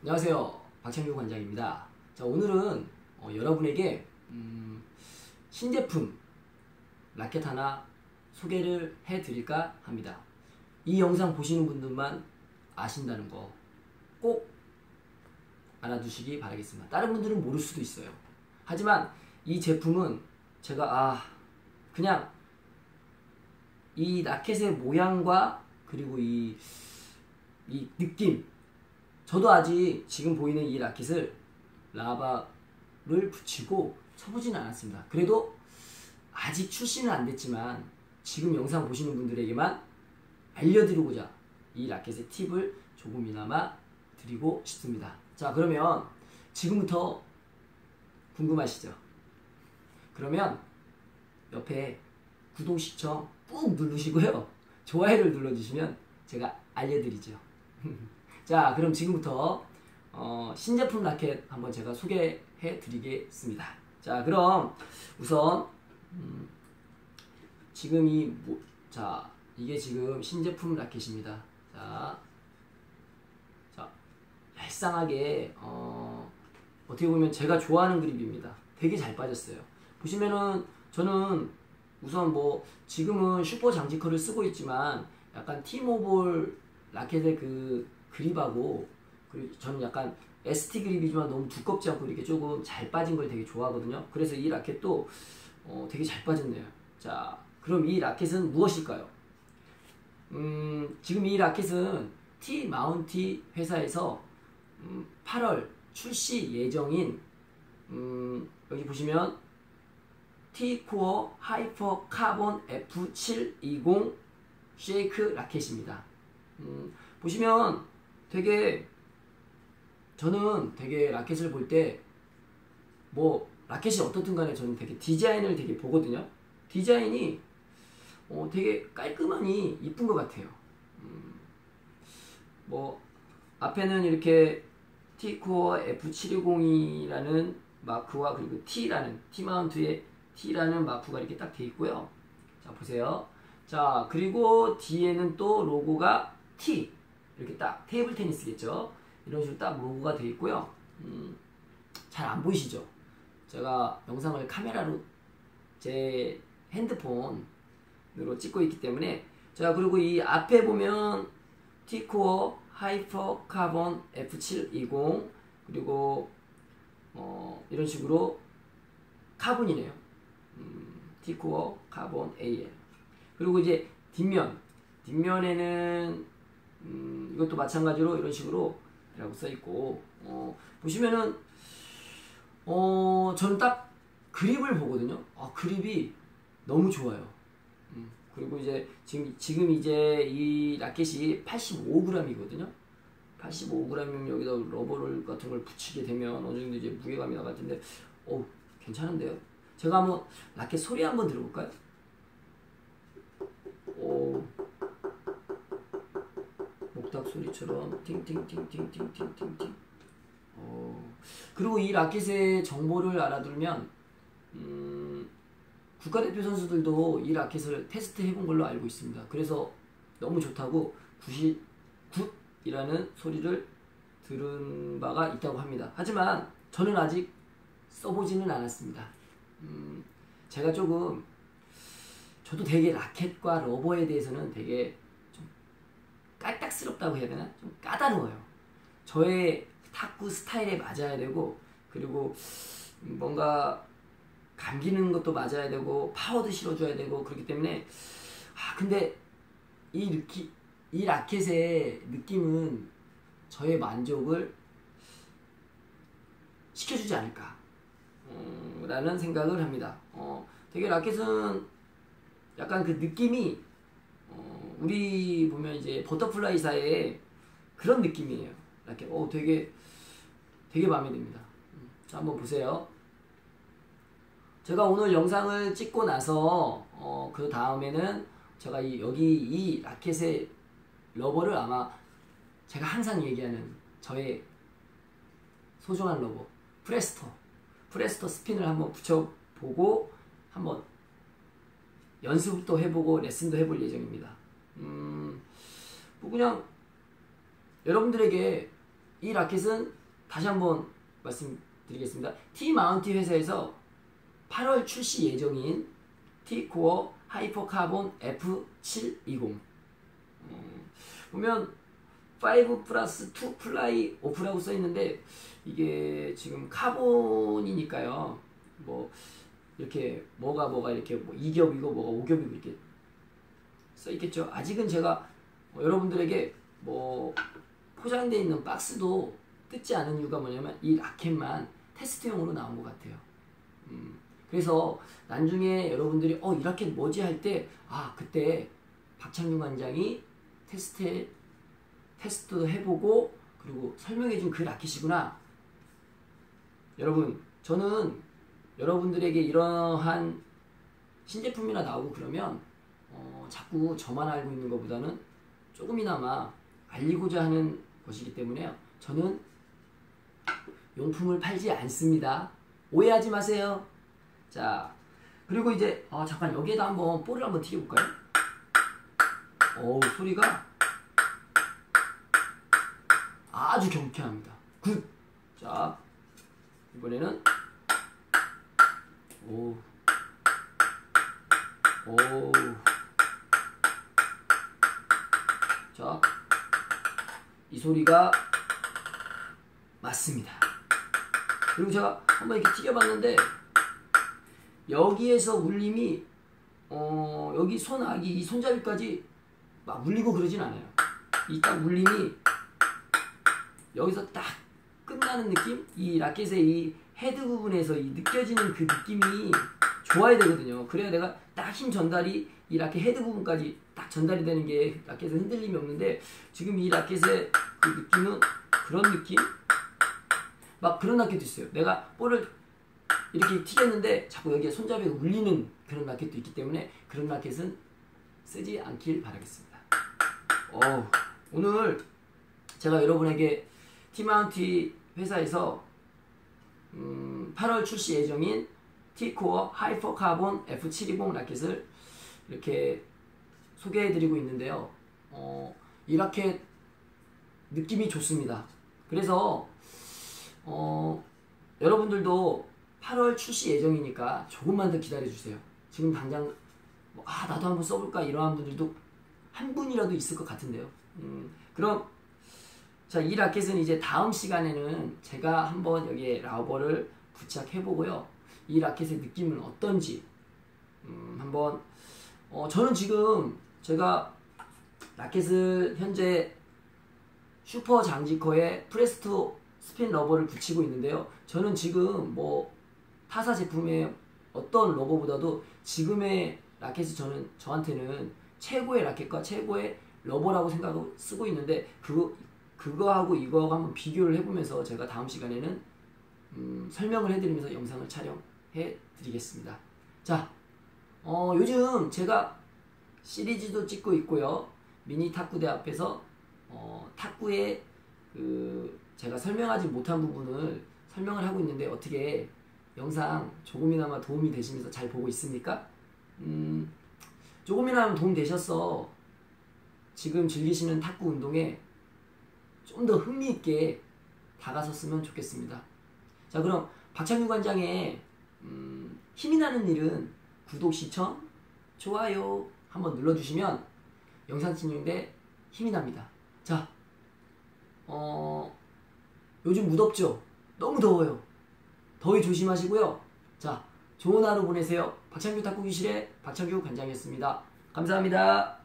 안녕하세요. 박창규 관장입니다. 자, 오늘은 어, 여러분에게 음, 신제품 라켓 하나 소개를 해 드릴까 합니다. 이 영상 보시는 분들만 아신다는 거 꼭 알아두시기 바라겠습니다. 다른 분들은 모를 수도 있어요. 하지만 이 제품은 제가 아 그냥 이 라켓의 모양과 그리고 이, 이 느낌 저도 아직 지금 보이는 이 라켓을 라바를 붙이고 쳐보지는 않았습니다. 그래도 아직 출시는 안 됐지만 지금 영상 보시는 분들에게만 알려드리고자 이 라켓의 팁을 조금이나마 드리고 싶습니다. 자 그러면 지금부터 궁금하시죠? 그러면 옆에 구독 시청 꾹 누르시고요. 좋아요를 눌러주시면 제가 알려드리죠. 자, 그럼 지금부터 어, 신제품 라켓 한번 제가 소개해 드리겠습니다. 자, 그럼 우선 음, 지금 이 뭐, 자, 이게 지금 신제품 라켓입니다. 자, 자, 얄쌍하게 어, 어떻게 보면 제가 좋아하는 그립입니다. 되게 잘 빠졌어요. 보시면은 저는 우선 뭐 지금은 슈퍼 장지커를 쓰고 있지만 약간 티모볼 라켓의 그 그립하고 그리고 저는 약간 ST 그립이지만 너무 두껍지 않고 이렇게 조금 잘 빠진 걸 되게 좋아하거든요. 그래서 이 라켓도 어, 되게 잘 빠졌네요. 자, 그럼 이 라켓은 무엇일까요? 음, 지금 이 라켓은 T 마운티 회사에서 음, 8월 출시 예정인 음, 여기 보시면 T코어 하이퍼 카본 F720 쉐이크 라켓입니다. 음, 보시면 되게 저는 되게 라켓을 볼 때 뭐 라켓이 어떻든 간에 저는 되게 디자인을 되게 보거든요. 디자인이 어, 되게 깔끔하니 이쁜 것 같아요. 음, 뭐 앞에는 이렇게 T코어 F720이라는 마크와 그리고 T라는 T마운트의 T라는 마크가 이렇게 딱 돼 있고요. 자 보세요. 자 그리고 뒤에는 또 로고가 T 이렇게 딱 테이블 테니스겠죠. 이런 식으로 딱 로고가 되어 있고요. 음, 잘 안 보이시죠? 제가 영상을 카메라로 제 핸드폰으로 찍고 있기 때문에 자 그리고 이 앞에 보면 T코어 하이퍼 카본 F720 그리고 어, 이런 식으로 카본이네요. 음, T코어 카본 AL 그리고 이제 뒷면 뒷면에는 음, 이것도 마찬가지로 이런 식으로 라고 써있고 어, 보시면은 어, 저는 딱 그립을 보거든요. 아, 그립이 너무 좋아요. 음, 그리고 이제 지금, 지금 이제 이 라켓이 85g이거든요. 85g이면 여기다 러버를 같은 걸 붙이게 되면 어느 정도 이제 무게감이 나가는데 어 괜찮은데요? 제가 한번 라켓 소리 한번 들어볼까요? 오. 목탁 소리처럼 팅팅팅팅팅팅팅팅 어, 그리고 이 라켓의 정보를 알아두면 음, 국가대표 선수들도 이 라켓을 테스트 해본 걸로 알고 있습니다. 그래서 너무 좋다고 99이라는 소리를 들은 바가 있다고 합니다. 하지만 저는 아직 써보지는 않았습니다. 음, 제가 조금 저도 되게 라켓과 러버에 대해서는 되게 까딱스럽다고 해야 되나? 좀 까다로워요. 저의 탁구 스타일에 맞아야 되고 그리고 뭔가 감기는 것도 맞아야 되고 파워도 실어줘야 되고 그렇기 때문에 아 근데 이 느끼 이 라켓의 느낌은 저의 만족을 시켜주지 않을까 음, 라는 생각을 합니다. 어, 되게 라켓은 약간 그 느낌이 어, 우리 보면 이제 버터플라이사의 그런 느낌이에요. 이렇게 어 되게 되게 마음에 듭니다. 한번 보세요. 제가 오늘 영상을 찍고 나서 어, 그 다음에는 제가 이 여기 이 라켓의 러버를 아마 제가 항상 얘기하는 저의 소중한 러버 프레스터 프레스터 스핀을 한번 붙여보고 한번 연습도 해보고 레슨도 해볼 예정입니다. 그냥 여러분들에게 이 라켓은 다시 한번 말씀드리겠습니다. T-마운티 회사에서 8월 출시 예정인 T-코어 하이퍼카본 F720 음, 보면 5 플러스 2 플라이 오프라고 써있는데 이게 지금 카본이니까요. 뭐 이렇게 뭐가 뭐가 이렇게 뭐 2겹이고 뭐가 5겹이고 이렇게 써있겠죠. 아직은 제가 뭐 여러분들에게 뭐 포장되어 있는 박스도 뜯지 않은 이유가 뭐냐면 이 라켓만 테스트용으로 나온 것 같아요. 음, 그래서 나중에 여러분들이 어 이 라켓 뭐지? 할 때 아 그때 박창규 관장이 테스트 테스트 해보고 그리고 설명해준 그 라켓이구나. 여러분 저는 여러분들에게 이러한 신제품이나 나오고 그러면 어, 자꾸 저만 알고 있는 것보다는 조금이나마 알리고자 하는 것이기 때문에 저는 용품을 팔지 않습니다. 오해하지 마세요. 자, 그리고 이제 아 잠깐 여기에다 한번 볼을 한번 튀겨볼까요? 어우 소리가 아주 경쾌합니다. 굿. 자, 이번에는 오, 오. 소리가 맞습니다. 그리고 제가 한번 이렇게 튀겨봤는데 여기에서 울림이 어, 여기 손아기 이 손잡이까지 막 울리고 그러진 않아요. 이 딱 울림이 여기서 딱 끝나는 느낌? 이 라켓의 이 헤드 부분에서 이 느껴지는 그 느낌이 좋아야 되거든요. 그래야 내가 딱 힘 전달이 이 라켓 헤드 부분까지 딱 전달이 되는 게 라켓에 흔들림이 없는데 지금 이 라켓의 그 느낌은 그런 느낌? 막 그런 라켓도 있어요. 내가 볼을 이렇게 튀겼는데 자꾸 여기에 손잡이가 울리는 그런 라켓도 있기 때문에 그런 라켓은 쓰지 않길 바라겠습니다. 어, 오늘 제가 여러분에게 티마운티 회사에서 음, 8월 출시 예정인 T코어 하이퍼 카본 F720 라켓을 이렇게 소개해드리고 있는데요. 어, 이 라켓 느낌이 좋습니다. 그래서 어, 여러분들도 8월 출시 예정이니까 조금만 더 기다려주세요. 지금 당장 뭐, 아 나도 한번 써볼까 이러한 분들도 한 분이라도 있을 것 같은데요. 음, 그럼 자, 이 라켓은 이제 다음 시간에는 제가 한번 여기에 라버를 부착해보고요. 이 라켓의 느낌은 어떤지 음, 한번 어, 저는 지금 제가 라켓을 현재 슈퍼 장지커에 프레스토 스핀 러버를 붙이고 있는데요. 저는 지금 뭐 타사 제품의 어떤 러버보다도 지금의 라켓이 저는 저한테는 최고의 라켓과 최고의 러버라고 생각하고 쓰고 있는데 그 그거하고 이거하고 한번 비교를 해보면서 제가 다음 시간에는 음, 설명을 해드리면서 영상을 촬영 해 드리겠습니다. 자, 어, 요즘 제가 시리즈도 찍고 있고요. 미니 탁구대 앞에서 어, 탁구의 그 제가 설명하지 못한 부분을 설명을 하고 있는데 어떻게 영상 조금이나마 도움이 되시면서 잘 보고 있습니까? 음, 조금이나마 도움 되셨어. 지금 즐기시는 탁구 운동에 좀 더 흥미있게 다가섰으면 좋겠습니다. 자, 그럼 박창규 관장의 음, 힘이 나는 일은 구독, 시청, 좋아요 한번 눌러주시면 영상 찍는데 힘이 납니다. 자, 어, 요즘 무덥죠? 너무 더워요. 더위 조심하시고요. 자, 좋은 하루 보내세요. 박창규 탁구기실의 박창규 관장이었습니다. 감사합니다.